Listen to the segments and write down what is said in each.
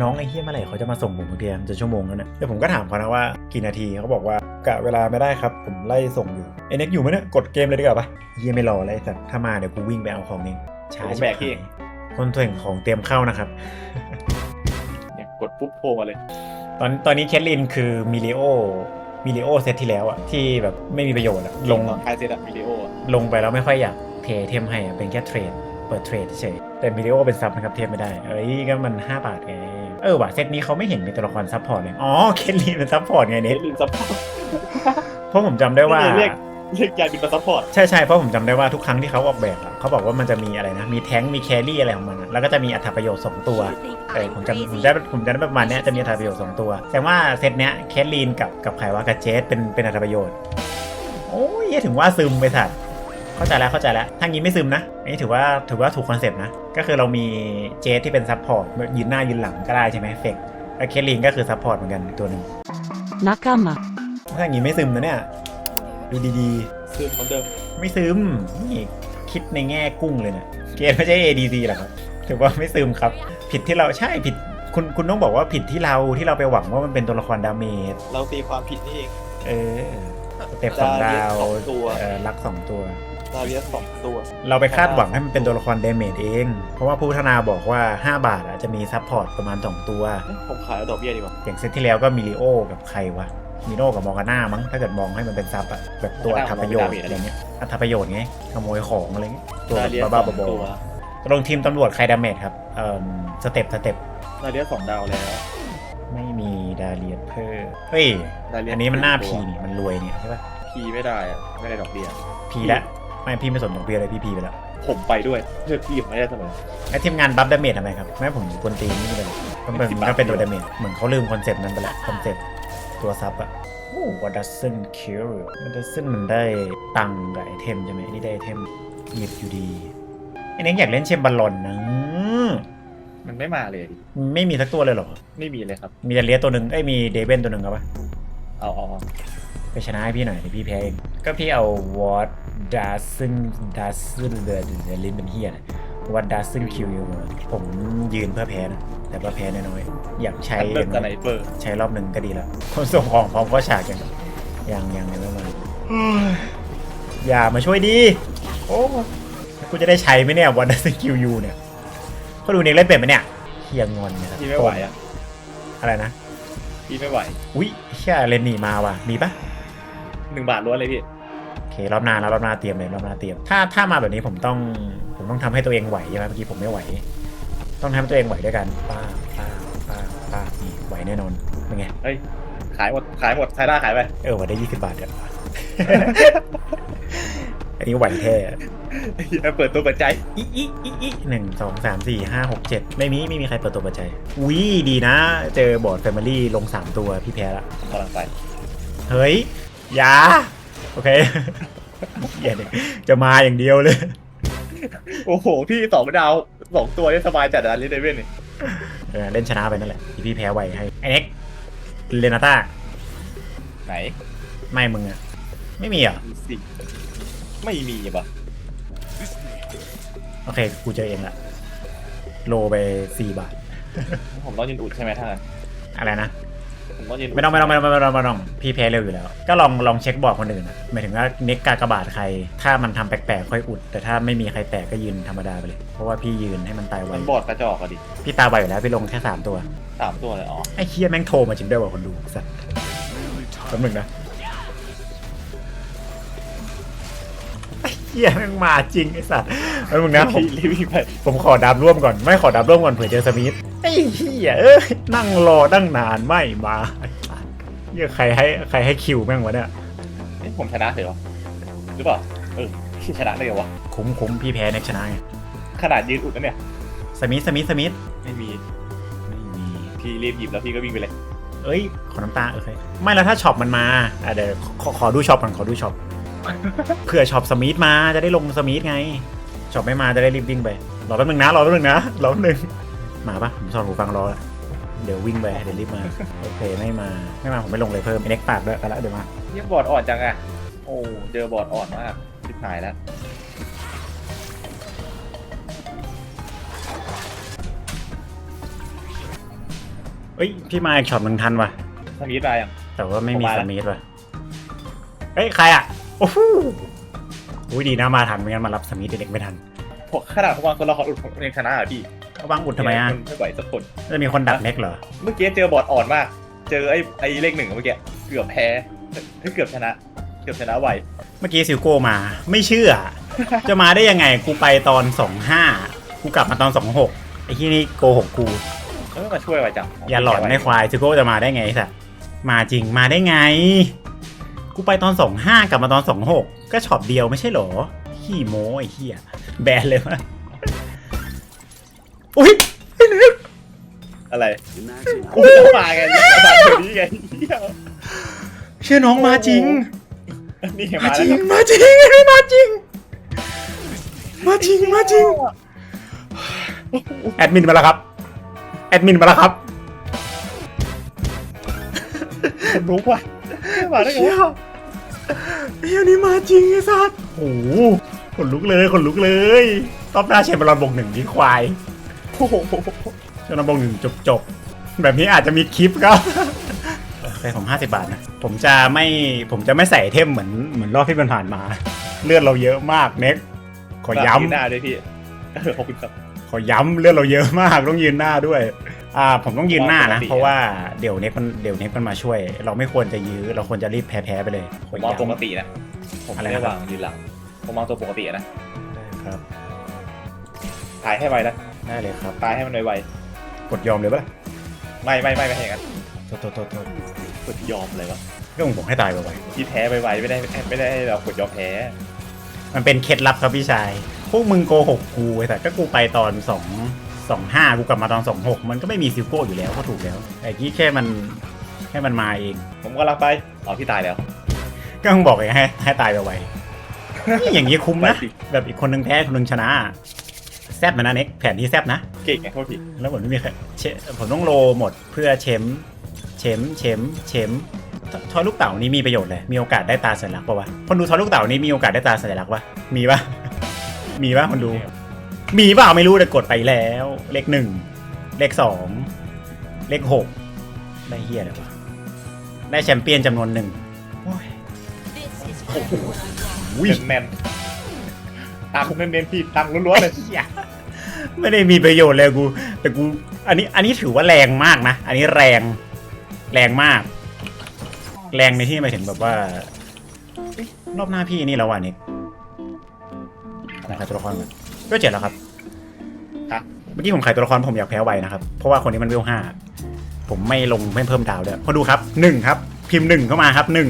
น้องไอ้เฮียเมื่อไหร่เขาจะมาส่งผมบางทีมันจะชั่วโมงแล้วเนี่ยแต่ผมก็ถามเขานะว่ากี่นาทีเขาบอกว่ากะเวลาไม่ได้ครับ ผมไล่ส่งอยู่ไอ้เน็กอยู่ไหมเนี่ยกดเกมเลยดีกว่าปะเฮียไม่รอแล้วไอ้สัตว์ถ้ามาเดี๋ยวกูวิ่งไปเอาของเองช้าผมชิบแบกพี่หายคนส่งของเตรียมเข้านะครับเนี่ยกดปุ๊บโผล่มาเลย ตอนตอนนี้เคทลินคือมิลิโอมิลิโอเซตที่แล้วอะที่แบบไม่มีประโยชน์อะลงตอนท้ายเซตอะวิดีโออะลงไปแล้วไม่ค่อยอยากเพย์เทมให้อะเป็นแค่เทรด เปิดเทรดเฉยแต่มิลิโอเป็นซับนะครับเทมไม่ได้ เอ้ยก็มัน 5 บาทไง เออว่ะเซตนี้เขาไม่เห็นมีตัวละครซับพอร์ตเลย อ๋อ เคทลีนเป็นซับพอร์ตไงเน็เน็ตตลินซัพพอร์ตเพราะผมจำได้ว่า เรียกเรียกยายบินมาซัพพอร์ต ใช่ใช่เพราะผมจำได้ว่าทุกครั้งที่เขาออกแบบอะเขาบอกว่ามันจะมีอะไรนะ มีแท้งค์มีแครี่อะไรของมันอะแล้วก็จะมีอัตราประโยชน์สองตัวเออผมจำผมได้ผมจำได้ประมาณเนี้ยจะมีอัตราประโยชน์สองตัวแต่ว่าเซตเนี้ยแคทลีนกับกับใครวะกับเจสเป็นเป็นอัตราประโยชน์โอ้ยถึงว่าซึมไปสัตว์ เข้าใจแล้วเข้าใจแล้วถ้างี้ไม่ซึมนะ อันนี้ถือว่าถือว่าถูกคอนเซปต์นะ ก็คือเรามีเจสที่เป็นซับพอร์ตยืนหน้ายืนหลังก็ได้ใช่ไหมเฟกแล้วแคทลีนก็คือซับพอร์ตเหมือนกันตัวหนึ่ง仲間ถ้างี้ไม่ซึมนะเนี่ย ดูดีซึมเหมือนเดิมๆ ไม่ซึมนี่คิดในแง่กุ้งเลยนะเกมไม่ใช่ ADC หรอกครับถือว่าไม่ซึมครับ ผิดที่เราใช่ผิดคุณคุณต้องบอกว่าผิดที่เราที่เราไปหวังว่ามันเป็นตัวละครดาเมจเราตีความผิดนี่เอง เออสเต็ปสองดาวดาเลียสองตัว เออลักสองตัว ดาเลียสสองตัว เราไปคาดหวังให้มันเป็นตัวละครเดเมจเอง เพราะว่าผู้พัฒนาบอกว่า 5 บาทอะจะมีซัพพอร์ตประมาณ 2 ตัวเอ๊ะผมขายเอาดอกเบี้ยดีกว่า อย่างเซตที่แล้วก็มิลิโอกับใครวะมิโนกับมอร์กาน่ามั้งถ้าเกิดมองให้มันเป็นซับอะแบบตัวอัตประโยชน์อะไรเงี้ยอัตประโยชน์ไงขโมยของอะไรเงี้ยตัวดาเลียสบ้าสองๆบอตัวๆตรงทีมตำรวจใครดาเมจครับเอ่อสเต็ปสเต็ปดาเลียสสองดาวแล้ว ไม่มีดาเลียนเพิ่มเฮ้ยดาเลียสอันนี้มันหน้าตัพีวนี่มันรวยเนี่ยใช่ปะพีไม่ได้อะไม่ได้ดอกเบี้ยพีละ ไม่พี่ไม่สนดอกเบี้ยเลยพี่พีไปแล้วผมไปด้วยเลือกพี่ผมไม่ได้เสมอ ไอ้ทีมงานบัฟดาเมจทำไมครับแม่ผมกวนตีนนี่ไปเลยก็เป็นสิบบาทก็เป็นตัวดาเมจเหมือนเขาลืมคอนเซปต์นั้นไปละคอนเซปต์ตัวซับอะโอ้วัดัสเซนคิววัดัสเซนมันได้ตังค์กับไอเทมใช่ไหมนี่ได้ไอเทมหยิบอยู่ดีไอ้เน็กอยากเล่นเชมบอลลอนนะอืมมันไม่มาเลยดิไม่มีสักตัวเลยเหรอ ไม่มีเลยครับ มีแต่เลียสตัวหนึ่งไอ้ยมีเดเวนตัวหนึ่งครับปะเอาเอาเอา ไปชนะให้พี่หน่อยเดี๋ยวพี่แพ้เองก็พี่เอาวอตดัสซึนดัสซึนเดอร์ลิ้นเป็นเฮียนะวัดดัสซึนคิวอยู่ผมยืนเพื่อแพ้นะแต่ว่าแพ้น้อยๆอยากใช้อันเบิร์กสไนเปอร์ใช้รอบหนึ่งก็ดีแล้วคนส่งของพร้อมก็ฉากยังยังยังยังไม่มาเฮ้ยอย่ามาช่วยดี โอ้กูจะได้ใช้ไหมเนี่ยวันสกิลยูเนี่ยเขาดูเน็กเล่นเป็นไหมเนี่ยเฮียงอนเนี่ยพี่ไม่ไหวอะอะไรนะพี่ไม่ไหวอุ้ยเฮียเลนหนีมาว่ะมีปะ หนึ่งบาทล้วนเลยพี่โอเครอบหน้าแล้วรอบหน้าเตรียมเลยรอบหน้าเตรียม ถ้าถ้ามาแบบนี้ผมต้องผมต้องทำให้ตัวเองไหวใช่ไหมเมื่อกี้ผมไม่ไหว ต้องทำให้ตัวเองไหวด้วยกันป้าป้าป้าป้านี่ไหวแน่นอนเป็นไงเฮ้ยขายหมดขายหมดไทยด้าขายไปเออวันได้ยี่สิบบาทอะอันนี้ไหวแท้เปิดตัวเปิดใจอีอีอีอีหนึ่งสองสามสี่ห้าหกเจ็ดไม่มีไม่มีใครเปิดตัวเปิดใจอุ้ยดีนะ เจอบอร์ดแฟมิลี่ลงสามตัวพี่แพ้ละกำลังไปเฮ้ย อยาโอเคอย่าเด็กจะมาอย่างเดียวเลย โอ้โห พี่สองดาวสองตัวนี่สบายจัดอะลิเดเว่นนี่เออเล่นชนะไปนั่นแหละที่พี่แพ้ไวให้ไอ้เน็กเลนาต้าไหนไม่มึงอะไม่มีเหรอะมีสิไม่มีปะโอเคกูเจอเองละโลไปสี่บาทผมต้องยืนอุดใช่ไหมท่านอะไรนะ ผมต้องยืนดไม่ต้องไม่ต้องไม่ต้องไม่ต้องไม่ต้องพี่แพ้เร็วอยู่แล้ว ก็ลองลองเช็คบอร์ดคนอื่นนะหมายถึงว่าเน็กกากบาทใคร ถ้ามันทำแปลกๆค่อยอุด แต่ถ้าไม่มีใครแปลกก็ยืนธรรมดาไปเลย เพราะว่าพี่ยืนให้มันตายไวมันบอดกระจอกอะดิพี่ตาไวอยู่แล้วพี่ลงแค่สามตัวสามตัวเลยอ๋อไอ้เคียแม่งโทรมาจริงด้วยว่ะคนดูสัตว์แป๊บหนึงนะ เคียแม่งมาจริงไอ้สัตว์แป๊บหนึงนะผมพี่รีบวิ่งไปผมขอดับร่วมก่อน ไม่ขอดับร่วมก่อนเผื่อเจอสมิธไอ้เหี้ยเอ้ยนั่งรอตั้งนานไม่มาไอ้สัสเหี้ยใครให้ใครให้คิวแม่งวะเนี่ยเอ๊ะผมชนะเลยเหรอหรือเปล่าเออพี่ชนะเลยเหรอวะคุ้มคุ้มพี่แพ้เน็กชนะไงขนาดยืนอุดนะเนี่ยสมิธสมิธสมิธไม่มีไม่มี พี่รีบหยิบแล้วพี่ก็วิ่งไปเลย เอ้ย ขอน้ำตาโอเคไม่แล้วถ้าช็อปมันมาอะเดี๋ยวขอขอดูช็อปก่อนขอดูช็อป เผื่อช็อปสมิธมาจะได้ลงสมิธไงช็อปไม่มาจะได้รีบวิ่งไปรอแป๊บนึงนะรอแป๊บนึงนะรอแป๊บนึงมาปะผมสอนหูฟังรอละเดี๋ยววิ่งไปเดี๋ยวรีบมาโอเคไม่มาไม่มาผมไม่ลงเลยเพิ่มเน็กปากด้วยไปละเดี๋ยวมาเยี่ยบอร์ดอ่อนจังอะโอ้เจอบอร์ดอ่อนมากทิบหายแล้วโเอ้ยพี่มาอีกช็อตมึงทันว่ะสมีดมายังแต่ว่าไม่มีผมมาสแล้วมิธว่ะเฮ้ยใครอะ โอ้โหอุ้ยดีนะมาทันไม่งั้นมารับสมิธเด็กไม่ทันพวกขนาดพวกตัวละครอุดผมยังชนะอะพี่เอาวางอุดทำไมอะไม่ไหวสักคนจะมีคนดักเน็กเหรอ เมื่อกี้เจอบอทอ่อนมาก เจอไอ้ไอ้เลขหนึ่งเมื่อกี้เกือบแพ้เฮ้ยเกือบชนะ เกือบชนะไวเมื่อกี้ซิลโก้มา ไม่เชื่อ จะมาได้ยังไงกูไปตอนสองห้ากูกลับมาตอนสองหกไอ้ที่นี่โกหกกูแล้วไม่มาช่วยไวจังอย่าหลอนในควายซิลโก้จะมาได้ไงสัตว์มาจริงมาได้ไง กูไปตอนสองห้ากลับมาตอนสองหกก็ช็อตเดียวไม่ใช่เหรอขี้โม้ไอ้เหี้ยแบนเลยวะอุ้ยไอ้เน็กอะไรกูจะมาไงมาเดี๋ยวนี้ไงเหี้ยเชื่อน้องมาจริงนี่ไงมามาจแล้วริงมาจริงมาจริงมาจริงมาจริงแอดมินมาแล้วครับ แอดมินมาแล้วครับคนรู้ว่ะมาได้ไงเชี่ยวะ เฮียนี่มาจริงไอ้สัสโอ้โหขนลุกเลยขนลุกเลยตอบหน้าเชมบอลบกหนึ่งที่ควายโอ้โหเชมบอลบกหนึ่งจบจบๆแบบนี้อาจจะมีคลิปก็ใส่ผมห้าสิบาทนะ ผมจะไม่ผมจะไม่ใส่ไอเทมเหมือนเหมือนรอบที่มันผ่านมา เลือดเราเยอะมากเน็กขอย้ำหน้าด้วยพี่เออขอบคุณครับขอย้ำเลือดเราเยอะมากต้องยืนหน้าด้วย อ่าผมต้องยืนหน้านะปกติเพราะว่าเดี๋ยวเน็กมันเดี๋ยวเน็กมันมาช่วย เราไม่ควรจะยื้อเราควรจะรีบแพ้ๆไปเลยผขอมมองปกย้ำตินะผมอะไรไม่นะครับได้วางยืนหลังผมมองตัวปกติอะนะครับตายให้ไวนะได้เลยครับตายให้มันไวกดยอมเลยปะล่ะๆไม่ไม่ไม่ไม่ให้อย่างนั้นโทษโทษโทษโทษกดยอมเลยวะก็ผมบอกให้ตายไปไวที่แพ้ไวๆไม่ได้ไม่ได้ให้เรากดยอมแพ้ๆมันเป็นเคล็ดลับครับพี่ชายพวกมึงโกหกกูไอ้แต่ก็กูไปตอนสอง สองห้ากูกลับมาตอนสองหกมันก็ไม่มีซิลโก้อยู่แล้วก็ถูกแล้วแต่กี้แค่มันแค่มันมาเอง ผมกำลังไปอ๋อพี่ตายแล้ว ก็ต้องบอกไงให้ให้ตายไปไวนี่อย่างนี้คุ้มนะไปสิแบบอีกคนนึงแพ้คนนึงชนะแซบมานะเน็กแผนนี้แซบนะ เก่งไงโทษทีแล้วผมไม่มีใครเชผมต้องโลหมดเพื่อเชมป์เชมป์เชมป์เชมป์ทอยลูกเต่านี้มีประโยชน์เลยมีโอกาสได้ตาสัญลักษณ์ปะวะคนดูทอยลูกเต่านี้มีโอกาสได้ตาสัญลักษณ์ปะมีปะมีปะคนดู มีเปล่าไม่รู้แต่กดไปแล้ว เลขหนึ่งเลขสองเลขหกได้เฮียเลยวะได้แชมเปี้ยนจำนวนหนึ่งโอ้ยโอ้โหอุ้ยแน่นๆตังค์เน้นๆพี่ตังค์ล้วนๆเลยเหี้ยไม่ได้มีประโยชน์เลยกู แต่กู อันนี้อันนี้ถือว่าแรงมากนะ อันนี้แรงแรงมาก แรงในที่หมายถึงแบบว่าเอ๊ะรอบหน้าพี่นี่แล้วว่ะนิกผมขายตัวละครก่ อนก็เจ็ดแล้วครับครับ เมื่อกี้ผมขายตัวละครผมอยากแพ้ไวนะครับ เพราะว่าคนนี้มันเวลห้าผมไม่ลงไม่เพิ่มดาวด้วยพอดูครับหนึ่งครับ พิมพ์หนึ่งเข้ามาครับหนึ่ง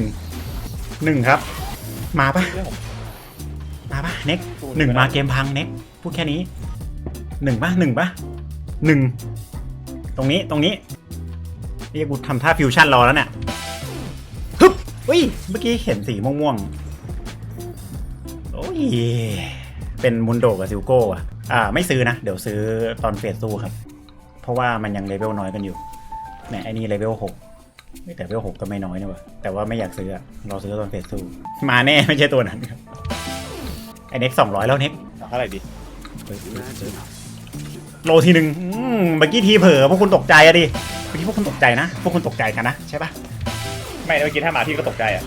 หนึ่งครับ มาปะเรื่องของ มาปะเน็กหนึ่งมาเกมพังเน็กพูดแค่นี้หนึ่งปะหนึ่งปะหนึ่งตรงนี้ตรงนี้เรียกกูทำท่าฟิวชั่นรอแล้วเนี่ยฮึบอุ้ยเมื่อกี้เห็นสีม่วงๆโอ้ย เป็นมุนโดกับซิลโก้อะอ่าไม่ซื้อนะ เดี๋ยวซื้อตอนเฟสซูครับ เพราะว่ามันยังเลเวลน้อยกันอยู่แหมไอ้นี่เลเวลหกเฮ้ยแต่เลเวลหกก็ไม่น้อยนะวะแต่ว่าไม่อยากซื้ออะรอซื้อตอนเฟสซูมาแน่ไม่ใช่ตัวนั้นครับไอเน็กสองร้อยแล้วเน็กเอาเท่าไหร่ดีโลทีหนึ่งอืมเมื่อกี้ทีเผลอพวกคุณตกใจอะดิเมื่อกี้พวกคุณตกใจนะ พวกคุณตกใจกันนะใช่ปะไม่เมื่อกี้ถ้ามาพี่ก็ตกใจอะ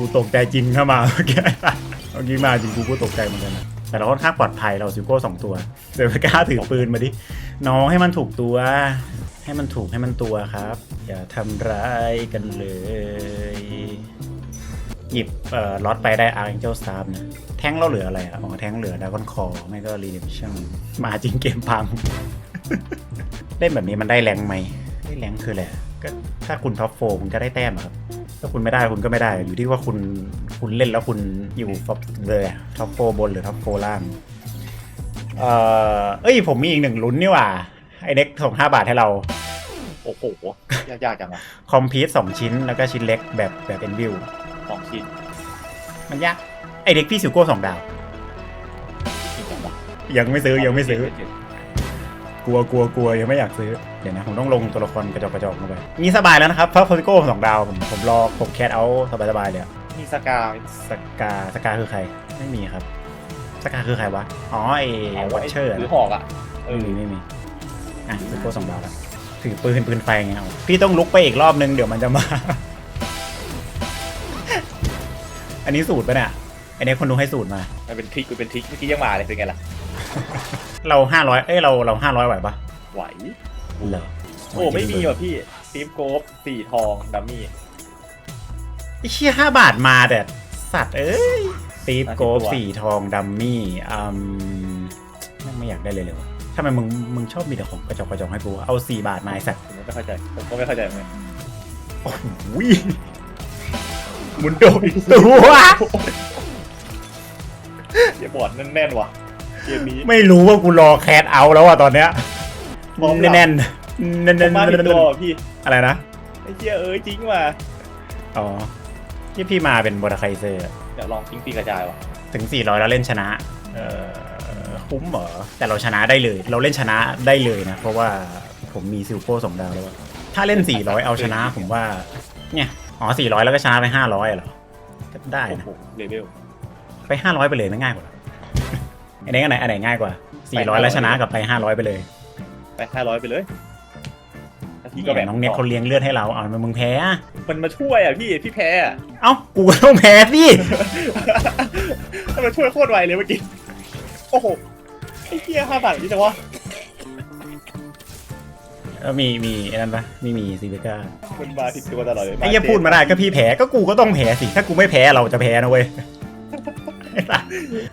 กูตกใจจริงเข้ามาเมื่อกี้เมื่อกี้มาจริงกูก็ตกใจเหมือนกันนะแต่เราค่อนข้างปลอดภัยเราซิลโก้สองตัวเดี๋ยวไม่กล้าถือปืนมาดิ น้องให้มันถูกตัว ให้มันถูกให้มันตัวครับ อย่าทำร้ายกันเลย หยิบเอ่อล็อตไปได้ Archangel Staff นะแท้งเราเหลืออะไรอะอ๋อแท้งเหลือดากอนคอไม่ก็ Redemption มาจริงเกมพัง เล่นแบบนี้มันได้แรงไหมได้แรงคืออะไรก็ถ้าคุณท็อปโฟคุณก็ได้แต้มครับ ถ้าคุณไม่ได้คุณก็ไม่ได้อยู่ที่ว่าคุณคุณเล่นแล้วคุณอยู่ฟเลยท็อปโฟบนหรือท็อปโฟล่าง เอ่อเอ้ย ผมมีอีกหนึ่งลุ้นนี่หว่า ไอเด็กส่งห้าบาทให้เรา โอ้โหยากๆจังอะคอมพิวสองชิ้นแล้วก็ชิ้นเล็กแบบแบบเป็นวิว สองชิ้นมันยาก ไอเด็กพี่ซิวโก้สองดาวชิ้นจังวะยังไม่ซื้อยังไม่ซื้อ กลัวกลัวกลัวยังไม่อยากซื้อ เดี๋ยวนะ ผมต้องลงตัวละครกระจอกกระจอกลงไปนี่สบายแล้วนะครับเพราะโพลิโก้สองดาวผมผมรอผมแคทเอาสบายสบายๆเลยอะมีสกาสกาสกาคือใคร ไม่มีครับ สกาคือใครวะ อ๋อไอ้เอาวัไว้ชเชอร์ถือหอกอะเอไม่อมีไม่มีอะซูโก้สองดาวแล้วถือปืนปืนไฟไงเอาพี่ต้องลุกไปอีกรอบนึงเดี๋ยวมันจะมา อันนี้สูตรปะเนี่ยอันนี้คนดูให้สูตรมา มันเป็นทริคมันเป็นทริคเมื่อกี้ยังมาเลยเป็นไงล่ะ เราห้าร้อยเอ้ยเราเราห้าร้อยไหวปะไหว เหรอโอ้ไม่มีว่ะพี่ทีมโกฟสีทองดัมมี่ไอ้เชี่ยห้าบาทมาแต่สัตว์เอ้ยตีฟห้าสิบโกฟตัวสีทองดัมมี่อืมไม่ไม่อยากได้เลยเลยวะทำไมมึงมึงชอบมีแต่ของกระจอกกระจอกให้กูวะเอาสี่บาทมาไอ้สัตว์ผมไม่เข้าใจผมก็ไม่เข้าใจเหมือนกันโอ้โหมุนโดอีกตัวเดี๋ยวบอร์ดแน่นๆว่ะ เกมนี้ ไม่รู้ว่ากูรอแคสเอาแล้วอะตอนเนี้ยพร้อมหลับ แน่นแน่นผแน่มนมาผิดตัวว่ะพี่ อะไรนะ ไอ้เหี้ยเอ้ยจริงว่ะอ๋อที่พี่มาเป็นบอดาไคเซอร์เดี๋ยวลองทิ้งปีกระจายว่ะถึง 400 แล้วเล่นชนะ เออคุ้มเหรอ แต่เราชนะได้เลย เราเล่นชนะได้เลยนะ เพราะว่าผมมีซิลโก้สองดาวแล้วอะถ้าเล่น 400 เอาชนะผมว่า เนี่ย อ๋อ 400 แล้วก็ชนะไป 500เหรอก็ได้โอ้นะ โหเลเวลไป 500 ไปเลยไม่ง่ายกว่าเหรอ อันนี้อันไหนอันไหนง่ายกว่า 400 แล้วชนะกับไป 500 ไปเลยไปห้าร้อยไปเลยนาทีนี่ก็แบ่งน้องเน็ตเขาเลี้ยงเลือดให้เราเอามันมึงแพ้อะมันมาช่วยอะพี่พี่แพ้อะ เอ้ากูก็ต้องแพ้สิ มันมาช่วยโคตรไวเลยเมื่อกี้ โอ้โหไอ้เหี้ยห้าบาทนี่จังวะเออมีมีไอ้นั่นปะไม่มีซีเบก้ามันมาผิดตัวตลอดเลยไอ้เหี้ยพูดมาได้ก็พี่แพ้ก็กูก็ต้องแพ้สิ ถ้ากูไม่แพ้เราจะแพ้นะเว้ยไอ้สัส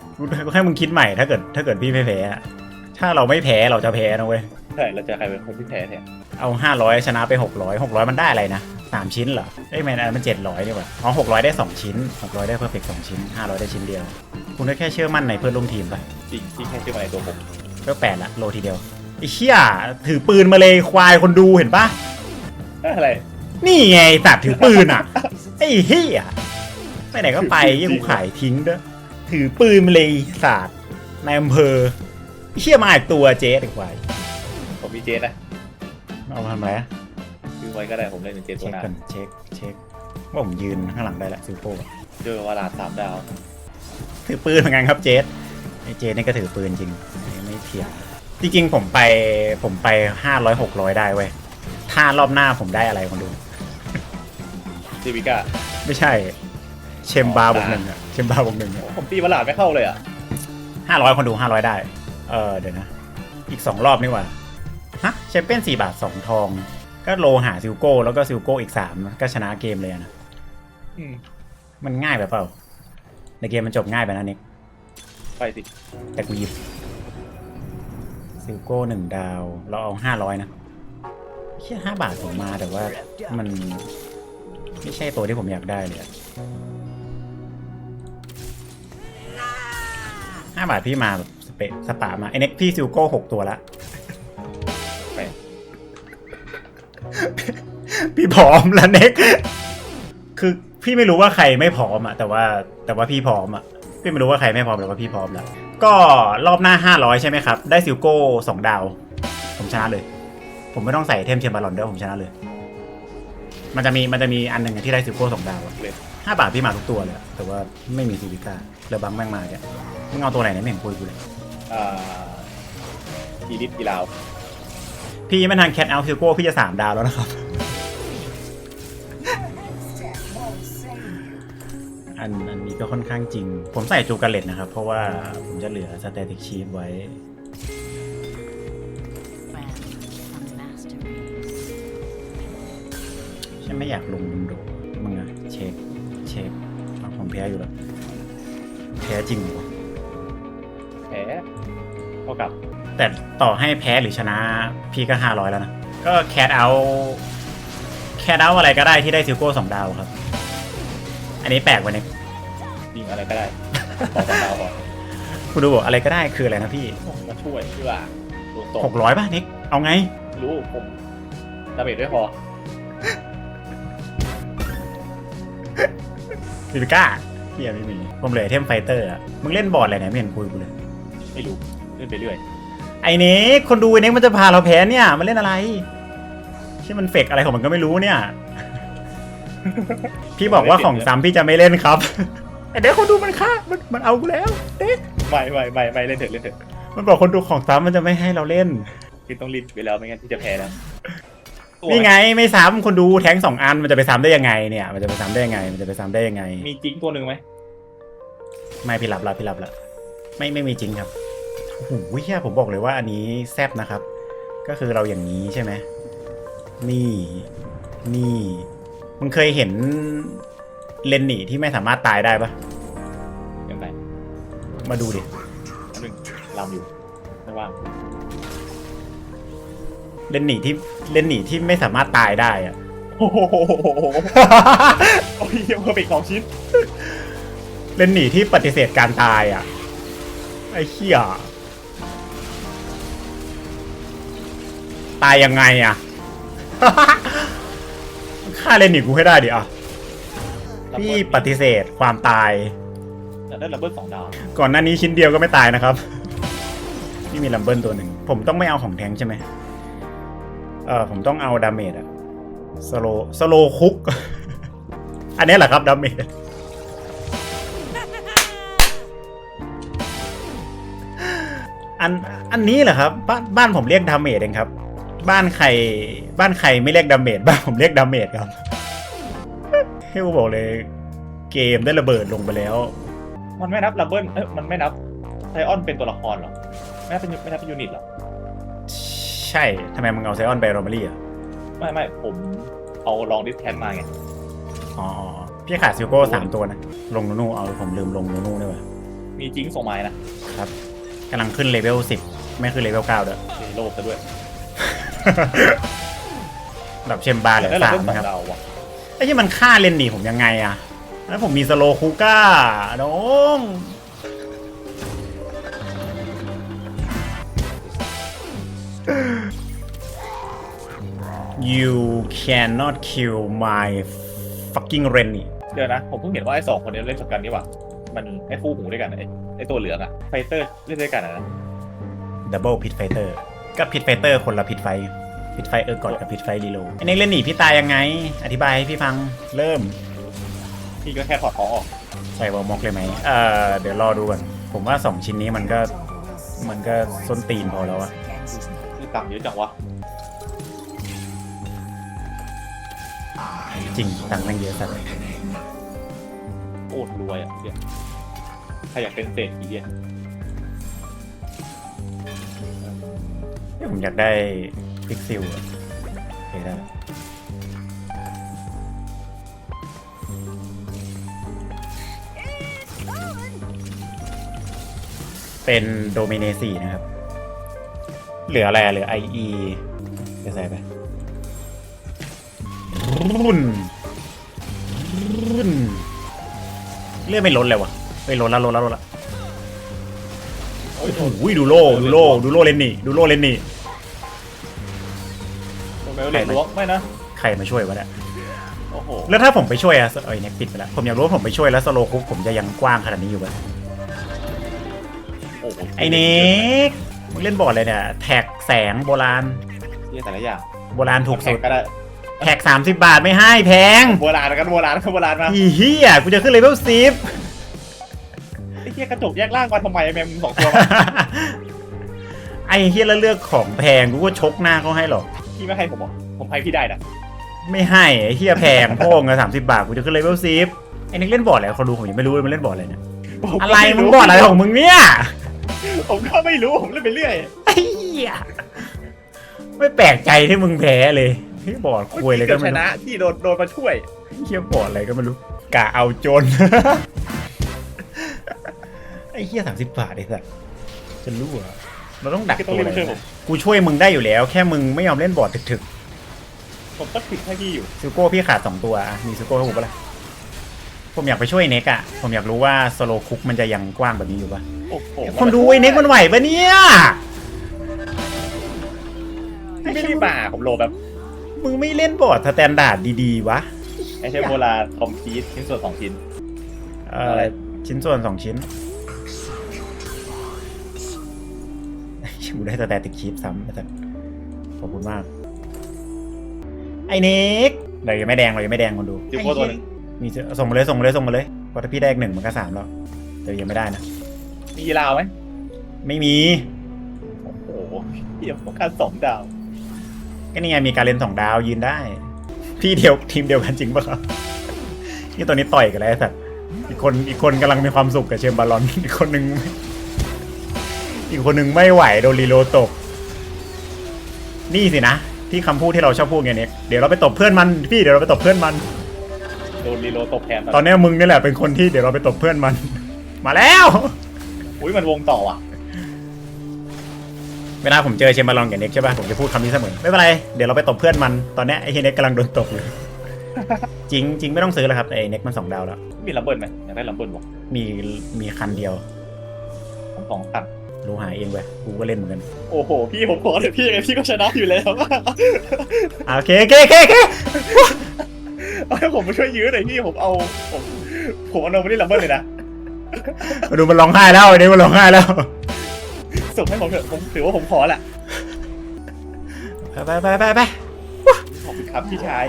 กู ให้มึงคิดใหม่ถ้าเกิด ถ้าเกิดพี่ไม่แพ้อะถ้าเราไม่แพ้เราจะแพ้นะเว้ยใช่เราจะใครเป็นคนที่แพ้แทนเอาห้าร้อยชนะไปหกร้อยหกร้อยมันได้อะไรนะสามชิ้นเหรอเอ้ยไม่นะมันเจ็ดร้อยดีกว่าอ๋อหกร้อยได้สองชิ้นหกร้อยได้เพอร์เฟกสองชิ้นห้าร้อยได้ชิ้นเดียว คุณก็แค่เชื่อมั่นในเพื่อนร่วมทีมปะจริงที่แค่ชื่อมาในตัวผมก็แปดละโลทีเดียวไอ้เชี่ยถือปืนมาเลยควายคนดูเห็นปะอะไรนี่ไงสัตว์ถือปืนอะไอ้เฮียไปไหนก็ไปยี่กูขายทิ้งเด้อ ถือปืนมาเลยศาสตร์ในอำเภอไอ้เชี่ยมาอีกตัวเจ๊ไอ้ควายผมมีเจนนะเอามาทำอะไรอะซื้อไว้ก็ได้ผมเล่นเป็นเจนตัเช็วคหน้ากันเช็คเช็คว่าผมยืนข้างหลังได้แหละซิลโป้เจอวาลาสามดาวถือปืนเหมือนกันครับเจสไอ้เจสนี่ก็ถือปืนจริงไม่เถียงจริงๆผมไปผมไปห้าร้อยหกร้อยได้เว้ยถ้ารอบหน้าผมได้อะไรคนดูซีวิก้าไม่ใช่ เชมบาร์บวกหนึ่งอะเชมบาร์บวกหนึ่งอะผมตีวาลาไม่เข้าเลยอะห้าร้อยคนดูห้าร้อยได้ เออเดี๋ยวนะ อีกสองรอบนี่หว่า ฮะแชมเปี้ยนสี่บาทสองทอง ก็โลหาซิลโก้ แล้วก็ซิลโก้อีกสามก็ชนะเกมเลยอะนะอืมมันง่ายไปเปล่า ในเกมมันจบง่ายไปนะนิกไปสิแต่กูหยิบซิลโก้หนึ่งดาว เราเอาห้าร้อยนะแค่ห้าบาทผมมาแต่ว่ามันไม่ใช่ตัวที่ผมอยากได้เลยอะ ห้าบาทพี่มาแบบสเปะสปามาไอเน็กพี่ซิลโก้หกตัวละไปพี่ผอมแล้วเน็ก คือพี่ไม่รู้ว่าใครไม่ผอมอะแต่ว่าแต่ว่าพี่ผอมอะพี่ไม่รู้ว่าใครไม่ผอมแต่ว่าพี่ผอมแล้ว ก็รอบหน้า 500 ใช่ไหมครับ ได้ซิลโก้สองดาว ผมชนะเลย ผมไม่ต้องใส่เทมเชมบาลอนด้วยผมชนะเลย มันจะมีมันจะมีอันหนึ่งที่ได้ซิลโก้สองดาวอะเลยห้าบาทพี่มาทุกตัวเลยอะแต่ว่าไม่มีซีวิก้าแล้วบังแม่งมาแก มึงเอาตัวไหนเนี่ยไม่เห็นคุยกูเลยอ่าอีลิทอีลาวพี่ไม่ทันแคทเอาซิลโก้พี่จะสามดาวแล้วนะครับ อันอันนี้ก็ค่อนข้างจริง ผมใส่จูการเลตนะครับ เพราะว่าผมจะเหลือสเตติกชีฟไว้ ฉันไม่อยากลงดุมโดมึงอะเช็ค เช็คเอาผมแพ้อยู่แล้ว แพ้จริงเหรอวะแพ้เท่ากับแต่ต่อให้แพ้หรือชนะพี่ก็ห้าร้อยแล้วนะ ก็แคทเอา แคทเอาอะไรก็ได้ที่ได้ซิลโก้สองดาวครับ อันนี้แปลกกว่านี้ยิงอะไรก็ได้ขอสองดาวพอคุณดูบอกอะไรก็ได้คืออะไรนะพี่มาช่วยเพื่อโดนตกหกร้อยป่ะนิกเอาไง รู้ผมดาเมจด้วยพอฟิลิก้าพี่ยังไม่มีผมเหลือไอเทมไฟเตอร์อะมึงเล่นบอร์ดอะไรเนี่ยไม่เห็นคุยกูเลย ไม่รู้เล่นไปเรื่อย ไอ้เน็กคนดูไอ้เน็กมันจะพาเราแพ้เนี่ย มันเล่นอะไรที่มันเฟกอะไรของมันก็ไม่รู้เนี่ย พี่บอกว่าของซ้ำพี่จะไม่เล่นครับแต่เดี๋ยวคนดูมันฆ่ามันมันเอากูแล้วเด็กไม่ไม่ไม่ไม่เล่นเถอะเล่นเถอะมันบอกคนดูของซ้ำมันจะไม่ให้เราเล่นพี่ต้องรีบไปแล้วไม่งั้นพี่จะแพ้แล้วตัวนี่ไงไม่ซ้ำคนดูแท้งสองอันมันจะไปซ้ำได้ยังไงเนี่ย มันจะไปซ้ำได้ยังไง มันจะไปซ้ำได้ยังไง มีจิงตัวหนึ่งไหมไม่พี่รับละพี่รับละไม่ไม่มีจริงครับ โอ้โหเฮียผมบอกเลยว่าอันนี้แซบนะครับ ก็คือเราอย่างนี้ใช่ไหมนี่นี่มึงเคยเห็นเลนหนีที่ไม่สามารถตายได้ปะยังไงมาดูดิอันหนึ่งลำอยู่ไม่ว่างเลนหนีที่เลนหนีที่ไม่สามารถตายได้อะโอ้โหโอ้ยเพิ่มอีกสองชิ้นเลนหนีที่ปฏิเสธการตายอะไอ้เหี้ย ตายยังไงอะ ฆ่าเลนหนีกูให้ได้ดิอะ พี่ปฏิเสธความตายอยากได้ระเบิดสองดาวก่อนหน้านี้ชิ้นเดียวก็ไม่ตายนะครับ พี่มีลัมเบิลตัวหนึ่ง ผมต้องไม่เอาของแทงค์ใช่ไหม เออผมต้องเอาดาเมจอะสโลสโลคุก อันนี้แหละครับดาเมจอันอันนี้เหรอครับ บ้านบ้านผมเรียกดาเมจเองครับ บ้านใครบ้านใครไม่เรียกดาเมจบ้านผมเรียกดาเมจครับ ให้กูบอกเลย เกมได้ระเบิดลงไปแล้ว มันไม่นับระเบิดเอ้ยมันไม่นับไทออนเป็นตัวละครเหรอ ไม่นับเป็นไม่นับเป็นยูนิตเหรอ ใช่ทำไมมึงเอาไซออนไปโรมารี่อะ ไม่ไม่ผมเอาลองดิสแทนมาไง อ๋ออ๋อพี่ขาดซิลโก้สามตัวนะ ลงนูนูเอาผมลืมลงนูนูด้วยว่ะมีจิงส่งไม้นะครับกำลังขึ้นเลเวลสิบไม่ขึ้นเลเวลเก้าด้วยมีโลบซะด้วย แบบเชมบาร์เหลือได้ระสามเบิดสอนะครับงดาวว่ะไอ้ที่มันฆ่าเลนหนีผมยังไงอะแล้วผมมีสโลคูก้าน้อง you cannot kill my fucking Renny เดี๋ยวนะ ผมเพิ่งเห็นว่าไอ้สองคนนี้เล่นสกันนี่หว่า มันไอ้คู่หูด้วยกันไอ้ไอ้ตัวเหลืองอะไฟเตอร์เล่นด้วยกันอะนะ Double Pit Fighter กับ Pit Fighter คนละ Pit Fight Pit Fight เออก่อนกับ Pit Fight รีโลอันนี้เล่นหนีพี่ตายยังไง อธิบายให้พี่ฟังเริ่ม พี่ก็แค่ถอดของออก ใส่วอลม็อกเลยไหมเอ่อเดี๋ยวรอดูก่อนผมว่า 2 ชิ้นนี้มันก็มันก็ส้นตีนพอแล้วอะนี่ตังค์เยอะจังวะ จริงตังค์แม่งเยอะสัสโคตรรวยอะเดี๋ยวใครอยากเป็นเศรษฐีอะผมอยากได้ พิกซิลโอเคได้เป็นโดเมเนซีนะครับ เหลืออะไรอะเหลือ IE จะใส่ไปรุ่นรุ่นเลือดไม่ลดเลยวะไม่ลดแล้วลดแล้วลดแล้วโอ้ยโอ้โหดูโลดูโลดูโลเลนนี่ดูโลเลนนี่ โดนไปเล่นล้วงไม่นะ ใครมาช่วยวะเนี่ยโอ้โห แล้วถ้าผมไปช่วยอะเอ้ยเนี่ยปิดไปแล้วผมอยากรู้ว่าผมไปช่วยแล้วสโลคุกผมจะยังกว้างขนาดนี้อยู่ปะโอ้โหไอเน็กมึงเล่นบอร์ดเลยเนี่ย แท็กแสงโบราณเหี้ยแต่ละอย่างโบราณถูกสุดก็ได้แท็กสามสิบบาทไม่ให้แพงโบราณกันโบราณกันโบราณมาอีเหี้ยกูจะขึ้นเลเวลสิบ ไอ้เหี้ยกระจกแยกล่างกันทำไมแมมสองตัวมาไอเฮียแล้วเลือกของแพงกูก็ชกหน้าเขาให้หรอก พี่ไม่ให้ผมหรอผมให้พี่ได้นะไม่ให้ไอเฮียแพงโพ่งเงินสามสิบบาทกูจะขึ้นเลเวลสิบไอเน็กเล่นบอร์ดอะไรคนดูผมยังไม่รู้เลยมันเล่นบอร์ดอะไรเนี่ยผมอะไรก็มึงรู้บอร์ดอะไรของมึงเนี่ยผมก็ไม่รู้ผมเล่นไปเรื่อยไอ้เหี้ยไม่แปลกใจที่มึงแพ้เลยที่บอร์ดคุยเลยก็เกือบชไม่รู้นะที่โดนโดนมาช่วยเฮียบอร์ดอะไรก็ไม่รู้กะเอาจน ไอ้เฮียสามสิบบาทไอ้สัสจะรู้เหรอ เราต้องดักก็ต้ตัองวรีบอะไรมาช่วยผมกูช่วยมึงได้อยู่แล้ว แค่มึงไม่ยอมเล่นบอร์ดถึกผมก็ผิดให้พี่อยู่ๆซิลโก้พี่ขาดสองตัวอะมีซิลโก้ให้กูปะล่ะผมอยากไปช่วยเน็กอะผมอยากรู้ว่าสโลคุกมันจะยังกว้างแบบนี้อยู่ปะโอ้โหคนดูไอ้เน็กมันไหวปะเนี่ยพี่ไม่ได้มาผมโลแบบ มึงไม่เล่นบอร์ดสแตนดาร์ดดีๆวะไอเทมโบราณคอมพีทชิ้นส่วนสองชิ้น เอ่อะไรอชิ้นส่วนสองชิ้น กูได้สแตติกชีพซ้ำแต่ขอบคุณมาก ไอ้เน็กเรายังไม่แดงเรายังไม่แดงคนดูจิวโก้ตัวหนึงมีเจอส่งมาเลยส่งมาเลยส่งมาเลยเพราะถ้าพี่ได้อีกหนึ่งมันก็สามแล้วแต่ยังไม่ได้นะมีลาวไหมไม่มีโอ้โหเหี้ยผมการสองดาว ก็นี่ไงมีการเล่นสองดาวยืนได้ พี่เดียวทีมเดียวกันจริงปะครับนี่ตัวนี้ต่อยกันแล้วไอ้สัตว์อีกคนอีกคนกำลังมีความสุขกับเชมบาลอน อีกคนหนึ่งไม่ อีกคนหนึ่งไม่ไหวโดนรีโลตบนี่สินะ ที่คำพูดที่เราชอบพูดไงเนี่ยเดี๋ยวเราไปตบเพื่อนมันพี่เดี๋ยวเราไปตบเพื่อนมัน โดนรีโหลดตบแทนตอนเนี้ยมึงนี่แหละเป็นคนที่เดี๋ยวเราไปตบเพื่อนมัน มาแล้ว อุ้ยมันวงต่อว่ะ เวลาผมเจอเชมบาลอนกับเน็กใช่ป่ะผมจะพูดคำนี้เสมอไม่เป็นไรเดี๋ยวเราไปตบเพื่อนมันตอนเนี้ยไอ้เฮยเน็กกำลังโดนตบอยู่ จริงจริงไม่ต้องซื้อแล้วครับไอ้เน็กมันสองดาวแล้ว มีลัมเบิลไหมอยากได้ลัมเบิลบอกมีมีคันเดียวผมสองคัน รู้หาเองเว้ยกูก็เล่นเหมือนกันโอ้โห พี่ผมขอเลยพี่ไงพี่ก็ชนะอยู่แล้ว อะโอเคโอเคโอเคโอเคเอาให้ผมมาช่วยยื้อหน่อยพี่ผมเอาผมผมเอาโนมาที่ลัมเบิลเลยนะ มาดูมันร้องไห้แล้วไอ้เน็กมันร้องไห้แล้ว ส่งให้ผมเถอะผมถือว่าผมขอแหละไปไปไปไปขอบคุณครับพี่ชาย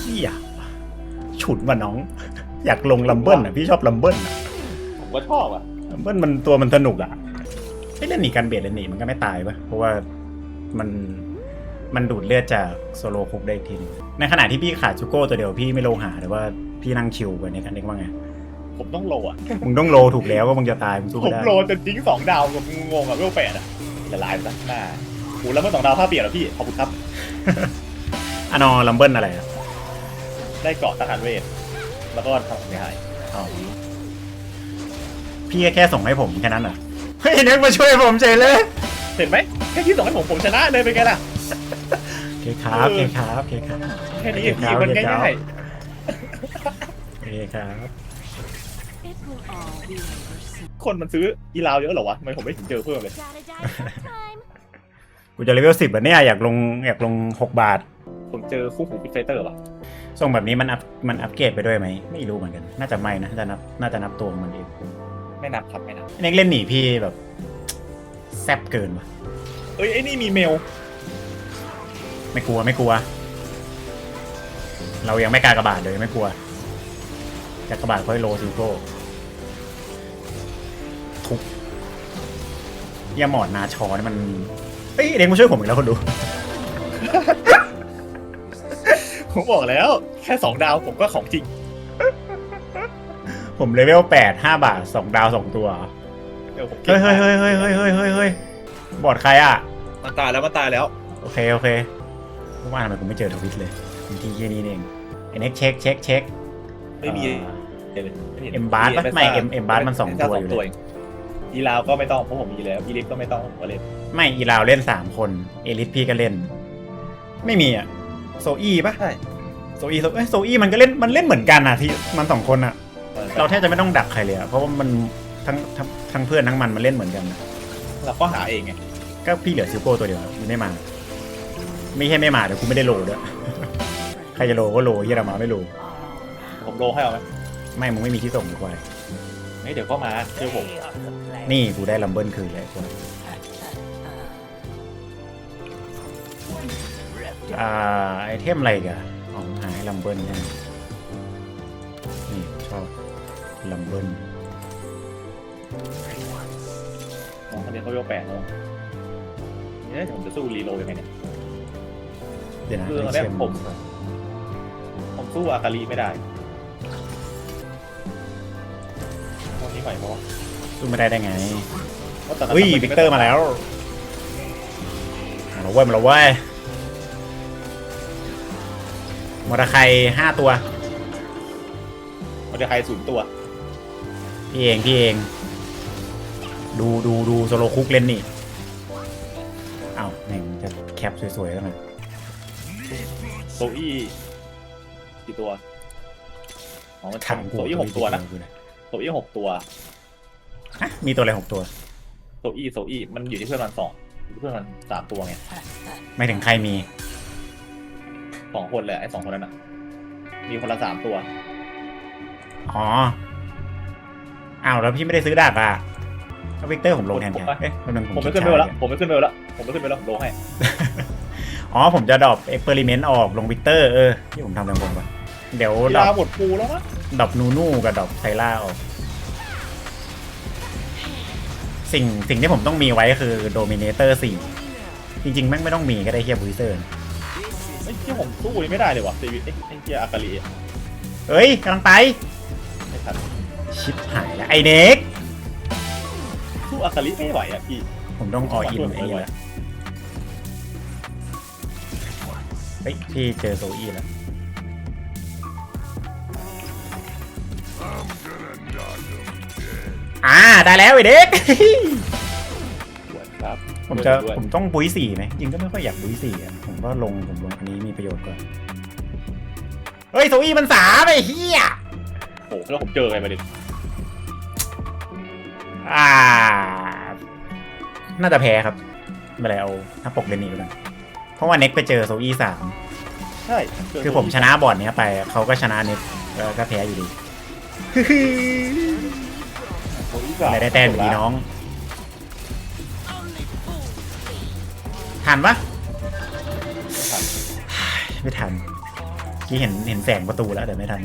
เฮียฉุนว่ะน้อง อยากลงลัมเบิ้ลอะพี่ชอบลัมเบิ้ลผมก็ชอบอะลัมเบิ้ลมันตัวมันสนุกอะไอ้ เล่นหนีกันเบียดเล่นหนีมันก็ไม่ตายปะเพราะว่ามันมันดูดเลือดจากโซโลคุกได้อีกทีนึงในขณะที่พี่ขาดจูโก้ตัวเดียวพี่ไม่โลหาแต่ว่าพี่นั่งชิวกว่านี้กันเน็กว่าไงผมต้องโลอะมึงต้องโลถูกแล้วว่ามึงจะตายมึงสู้ผไม่มได้โลจนทิ้งสองดาวกับงงๆอะเวลแปดอะละลายซะหน้าโอ้แล้วเมื่อสองดาวภาพเปลี่ยนแล้วพี่ขอบคุณครับ อะนอลัมเบิ้ลอะไรอะได้เกาะทหารเวท แล้วก็ทำเสียหาย อ๋อพี่ก็แค่ส่งให้ผมแค่นั้นเหรอ เฮ้ยเน็กมาช่วยผมเฉยเลยเห็นไหมแค่ที่ส่งให้ผมผมชนะเลยเป็นไงล่ะ โอเคครับโอเคครับโอเคครับแค่นี้เองพี่มันง่ายโอเคครับ It will all be over soon. ๆคนมันซื้ออีลาวเยอะเหรอวะทำไมผมไม่ถึงเจอเพิ่มเลย Gotta die sometime. กูจะเลเวลสิบอะเนี่ยอยากลงอยากลงหกบาท ผมเจอคู่หูพิกไฟเตอร์ว่ะส่งแบบนี้มันอัพมันอัปเกรดไปด้วยไหม ไม่รู้เหมือนกัน น่าจะไม่นะน่าจะนับน่าจะนับตัวมันเอง ไม่นับครับไม่นับเน็กเล่นหนีพี่แบบ แซบเกินวะเอ้ยไอ้นี่มีเมลไม่กลัวไม่กลัว เรายังไม่กากระบาดเลยไม่กลัวกากระบาดค่อยโลซิโก้ทุกยาหมอดนาชอนี่มันเอ้ยเด็กมาช่วยผมอีกแล้วคนดูผมบอกแล้ว แค่สองดาวผมก็ของจริง ผมเลเวลแปดห้าบาทสองดาวสองตัว เดี๋ยวผมเฮ้ยเฮ้ยเฮ้ยเฮ้ยเฮ้ยเฮ้ยเฮ้ยเฮ้ยบอดใครอะมันตายแล้วมันตายแล้ว โอเค โอเคว่าทำไมผมไม่เจอทวิตเลยมีที่แค่นี้เองไอ้เน็กเช็คเช็คเช็คไม่มี เอ็มบาร์ปะไม่เอ็มเอ็มบาร์มันสองตัวอยู่สเลยเงอีลาวก็ไม่ต้องเพราะผมมีแล้วอีลิฟก็ไม่ต้องผมก็เล่นไม่อีลาวเล่นสามคน เอลิทพี่ก็เล่น ไม่มีอะ โซอี้ปะใช่โซอี้โซเอ้ยโซอี้มันก็เล่นมันเล่นเหมือนกันอะที่มันสองคนอะ เราแทบจะไม่ต้องดักใครเลยอะเพราะว่ามันทั้งทั้งทั้งเพื่อนทั้งมันมันเล่นเหมือนกันอะเราก็หาเองไงก็พี่เหลือซิลโก้ตัวเดียวอะมันไม่มา ไม่ใช่ไม่มาเดี๋ยวกูไม่ได้โหลด้วย ใครจะโหลก็โหลเยี่ยมาไม่โหลผมโลให้เอาไหมไม่มึงไม่มีที่ส่งดีกว่าไม่เดี๋ยวก็มาเชื่อผมนี่กูได้ลัมเบิลคืนเลยคนอ่าไอเทมอะไรอีกันอ๋อหายลัมเบิลนะ ลัมเบิลของคนนี้เขาเรียกแปดแล้วเนี่ยผมจะสู้รีโหลยังไงเนี่ยเดี๋ยวนะคือตอนไอแรกเทมผมผมสู้อากาลีไม่ได้วันนี้ไหวเพราะว่าสู้ไม่ได้ได้ไงเพราะตอนนั้นอุ้ยทำไวิกเตอร์มาแล้วมาแล้วเว้ยมาแล้วเว้ยมอเตอร์ไคห้าตัวมันจะใครศูนย์ตัว พี่เองพี่เอง ดูดูดูโซโลคุกเล่นนี่เอ้าแม่งจะแคปสวยๆแล้วไงโซอี้กี่ตัวอ๋อมันถามกูโซอี้หกตัวนะดูดิโซอี้หกตัวอะมีตัวอะไรหกตัวโซอี้โซอี้มันอยู่ที่เพื่อนมันสองเพื่อนมันสามตัวไงไม่ถึงใครมีสองคนเลยไอ้สองคนนั้นอะมีคนละสามตัว อ๋อ อ้าวแล้วพี่ไม่ได้ซื้อดาบอะแล้ววิกเตอร์ผมลงแทนแกผมปะเอ๊ะแป๊บนึงผมไม่คิขึ้ดนเบลช้าแล้วผมไม่ขึ้นเบลแล้ว ผมไม่ขึ้นเบลแล้ว ผมโลให้ อ๋อผมจะดรอปเอ็กเพร์ิเมนต์ออกลงวิกเตอร์เออที่ผมทำแรงผมก่อนเดี๋ยวเวดรอลาปหมดปูแล้วนะดรอปนูนูกับดรอปไซล่าออก สิ่งสิ่งที่ผมต้องมีไว้ก็คือโดมิเนเตอร์สี่จริงๆ แม่งไม่ต้องมีก็ได้เฮียบูเซอร์ไอ้เหี้ยผมสู้นี่ไม่ได้เลยว่ะเซวิไอ้ไอ้เหี้ยอากาลีอะเอ้ยกำลังไปไม่ทัน ชิปหายแล้วไอเน็กสู้อากาลีไม่ไหวอะพี่ผมต้องออินไอ้นี่แล้วเฮ้ยพี่เจอโซอี้แล้วอ่าได้แล้วไอเด็กสวยครับผมจะด้วยผมต้องบุยสี่ไหมจริงก็ไม่ค่อยอยากบุยสี่อะผมก็ลงผมลงอันนี้มีประโยชน์กว่าเฮ้ยโซอี้มันสามไอ้เหี้ย โอ้โหแล้วผมเจอไงประเด็ น่าจะแพ้ครับไม่เป็นไรเอาถ้าปกเลนนี่ไปกันเพราะว่าเน็กไปเจอโซอี้สามใช่เจคือผมชนะบอร์ดเนี้ยไปเขาก็ชนะเน็กแล้วก็แพ้อยู่ดีโอ้ยสามได้ได้แต้มอยู่ดีน้องทันปะทันไม่ทันกี้เห็นเห็นแสงประตูแล้วแต่ไม่ทัน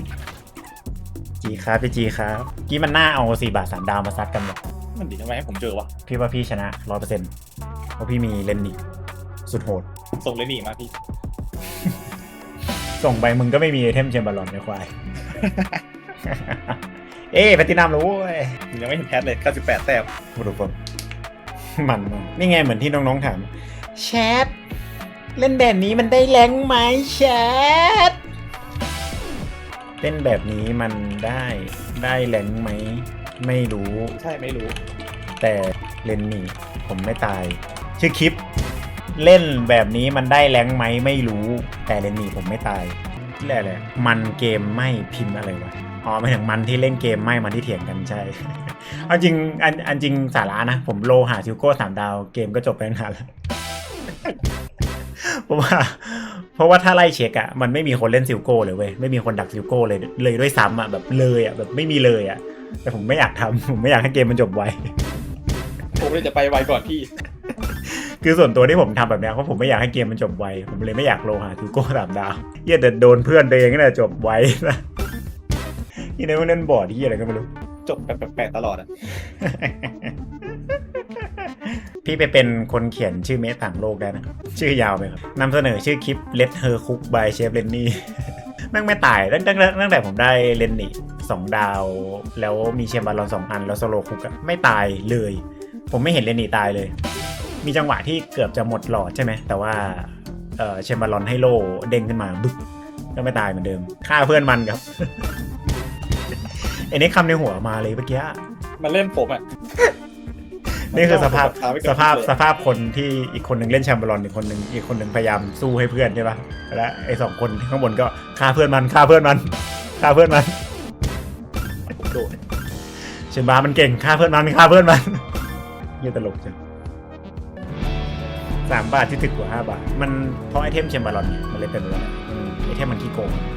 จีครับพี่จีครับกี้มันน่าเอาสี่บาทสามดาวมาซัดกันแบบ มันดีทำไมให้ผมเจอวะพี่ว่าพี่ชนะร้อยเปอร์เซ็นต์เพราะพี่มีเลนนิกสุดโหด ส่งเลยนี่มาพี่ ส่งไปมึงก็ไม่มีไอเทมเชมบาลอนในควาย เอ้แพตตินัมรู้เว้ยยังไม่เห็นแพทเลย 98 แต้มพูดตรงๆมันมากนี่ไงเหมือนที่น้องๆถาม แชท เล่นแบบนี้มันได้แรงไหมแชท เล่นแบบนี้มันได้ได้แรงไหม ไม่รู้ใช่ไม่รู้ แต่เลนนี่ผมไม่ตาย ชื่อคลิป เล่นแบบนี้มันได้แรงไหมไม่รู้ แต่เลนนี่ผมไม่ตายแหละแหละมันเกมไม่พิมพ์อะไรวะอ๋อไม่ถึงมันที่เล่นเกมไม่มันที่เถียงกันใช่เอาจริงอันอันจริงสาระนะ ผมโลหาซิลโก้สามดาวเกมก็จบไปนานแล้วเพราะว่าเพราะว่าถ้าไล่เช็คอะมันไม่มีคนเล่นซิลโก้เลยเว้ยไม่มีคนดักซิลโก้เลยเลยด้วยซ้ำอะแบบเลยอะแบบไม่มีเลยอะ แต่ผมไม่อยากทำผมไม่อยากให้เกมมันจบไว ผมเลยจะไปไวก่อนพี่ คือส่วนตัวที่ผมทำแบบเนี้ยเพราะผมไม่อยากให้เกมมันจบไว ผมเลยไม่อยากโลหาทูโก้สามดาวเฮียแต่โดนเพื่อนตัวเองก็เลยจบไวนะที่ไหนว่าเล่นบอร์ดที่อะไรก็ไม่รู้ จบแบบแปลกๆตลอดอะ พี่ไปเป็นคนเขียนชื่อเมสต่างโลกได้นะ ชื่อยาวไหมครับนำเสนอชื่อคลิป Let Her Cook by Chef Lenny แม่งไม่ตายตั้งตั้งตั้งแต่ผมได้เลนนี่ สองดาว แล้วมีเชมบาลอนสองอัน แล้วโซโลคุกอะไม่ตายเลย ผมไม่เห็นเลนนี่ตายเลย มีจังหวะที่เกือบจะหมดหลอดใช่ไหม แต่ว่าเออเชมบาลอนให้โลเด้งขึ้นมาบึ๊บก็ไม่ตายเหมือนเดิมฆ่าเพื่อนมันครับไอ้นี่คำในหัวมาเลยเมื่อกี้มันเล่นผมอะนี่คือสภาพมันเอาไปสภาพเลยสภาพคนที่อีกคนหนึ่งเล่นแชมเบอรอนอีกคนหนึ่งอีกคนหนึ่งพยายามสู้ให้เพื่อนใช่ปะและไอ้สองคนข้างบนก็ฆ่าเพื่อนมันฆ่าเพื่อนมันฆ่าเพื่อนมันผม โดดเชนบามันเก่งฆ่าเพื่อนมันฆ่าเพื่อนมันเยี่ยตลกจังสามบาทที่ถึกกว่าห้าบาท มันเพราะไอเทมเชมบอรอนไงมันเลยเป็นแบบนั้นอืมไอเทมมันขี้โกง